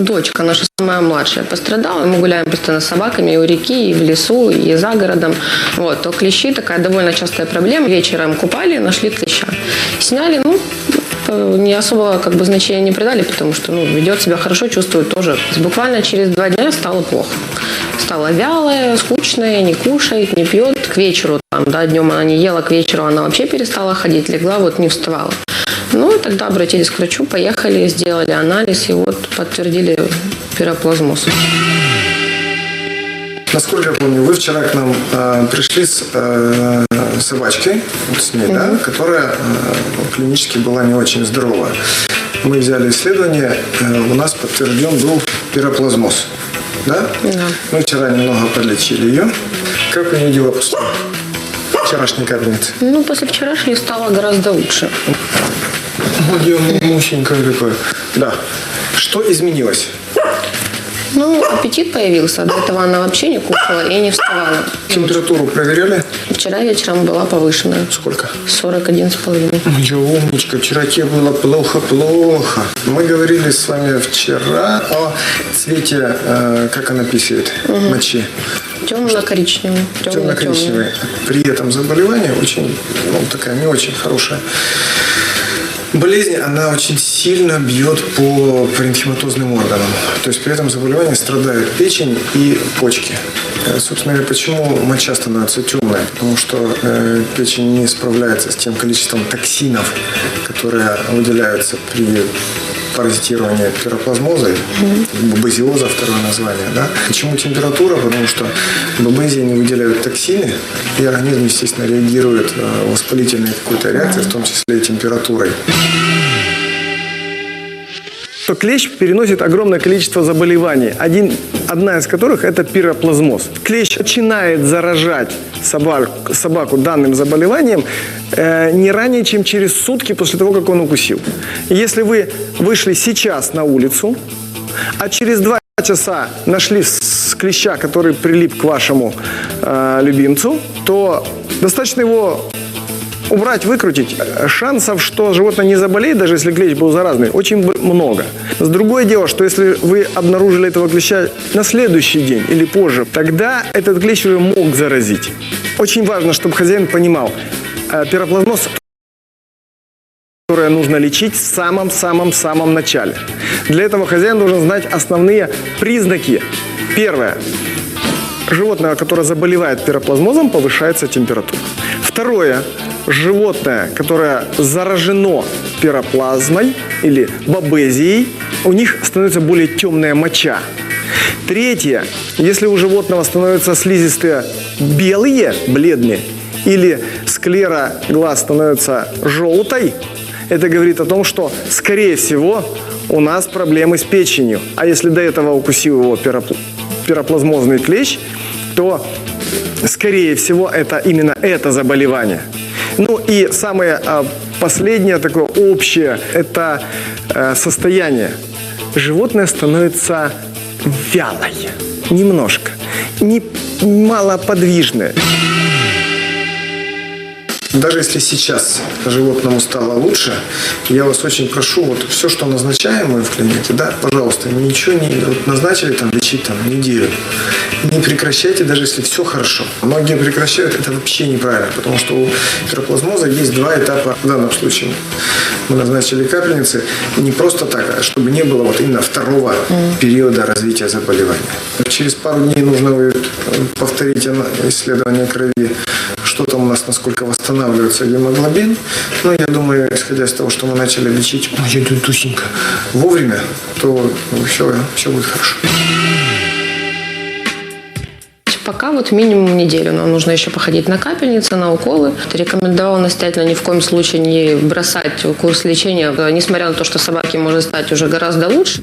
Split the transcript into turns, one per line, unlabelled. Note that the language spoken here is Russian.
дочка, наша самая младшая, пострадала. Мы гуляем постоянно с собаками и у реки, и в лесу, и за городом. Вот, то клещи такая довольно частая проблема. Вечером купали, нашли клеща. Сняли, ну, э, не особо как бы значения не придали, потому что ну, ведет себя хорошо, чувствует тоже. Буквально через два дня стало плохо. Стала вялая, скучная, не кушает, не пьет. К вечеру, там, да, днем она не ела, к вечеру она вообще перестала ходить, легла, вот не вставала. Ну, и тогда обратились к врачу, поехали, сделали анализ, и вот подтвердили пироплазмоз.
Насколько я помню, вы вчера к нам э, пришли с э, собачкой, с ней, да, которая э, клинически была не очень здоровая. Мы взяли исследование, э, у нас подтвержден был пироплазмоз. Да?
Да.
Мы вчера немного подлечили ее. Как у нее дела после вчерашней капельницы?
Ну, после вчерашней стало гораздо лучше.
Ее мусенькое какое. Да. Что изменилось?
Ну, аппетит появился. До этого она вообще не кушала и не вставала.
Температуру проверяли?
Вчера вечером была повышенная.
Сколько?
41,5.
Моя умничка, вчера тебе было плохо-плохо. Мы говорили с вами вчера о цвете, э, как она писает, мочи.
Темно-коричневый.
Темно-коричневый. При этом заболевание очень, ну, такая не очень хорошая. Болезнь, она очень сильно бьет по паренхематозным органам. То есть при этом заболевании страдают печень и почки. Э, Собственно говоря, почему моча становится темной? Потому что э, печень не справляется с тем количеством токсинов, которые выделяются при паразитирования пироплазмоза, бабезиоза второе название. Да? Почему температура? Потому что бабезии не выделяют токсины, и организм, естественно, реагирует э, воспалительной какой-то реакцией, в том числе и температурой.
Что клещ переносит огромное количество заболеваний, один, одна из которых это пироплазмоз. Клещ начинает заражать собак, собаку данным заболеванием э, не ранее, чем через сутки после того, как он укусил. Если вы вышли сейчас на улицу, а через два часа нашли клеща, который прилип к вашему э, любимцу, то достаточно его убрать, выкрутить, шансов, что животное не заболеет, даже если клещ был заразный, очень много. С другое дело, что если вы обнаружили этого клеща на следующий день или позже, тогда этот клещ уже мог заразить. Очень важно, чтобы хозяин понимал, э, пироплазмоз которое нужно лечить в самом-самом-самом начале. Для этого хозяин должен знать основные признаки. Первое. Животное, которое заболевает пироплазмозом, повышается температура. Второе. Животное, которое заражено пироплазмой или бабезией, у них становится более темная моча. Третье. Если у животного становятся слизистые белые, бледные, или склера глаз становится желтой, это говорит о том, что, скорее всего, у нас проблемы с печенью. А если до этого укусил его пиропл- пироплазмозный клещ, то, скорее всего, это именно это заболевание. Ну и самое а, последнее такое общее – это э, состояние. Животное становится вялой, немножко, не малоподвижное.
Даже если сейчас животному стало лучше, я вас очень прошу, вот все, что назначаем мы в клинике, да, пожалуйста, ничего не вот назначили там лечить там неделю. Не прекращайте, даже если все хорошо. Многие прекращают, это вообще неправильно, потому что у пироплазмоза есть два этапа в данном случае. Мы назначили капельницы не просто так, а чтобы не было вот именно второго периода развития заболевания. Через пару дней нужно будет повторить исследование крови, что там у нас, насколько восстанавливается гемоглобин. Но я думаю, исходя из того, что мы начали лечить моя дудусенька вовремя, то все, все будет хорошо.
Пока вот минимум неделю. Нам нужно еще походить на капельницы, на уколы. Рекомендовал настоятельно ни в коем случае не бросать курс лечения, несмотря на то, что собаке может стать уже гораздо лучше.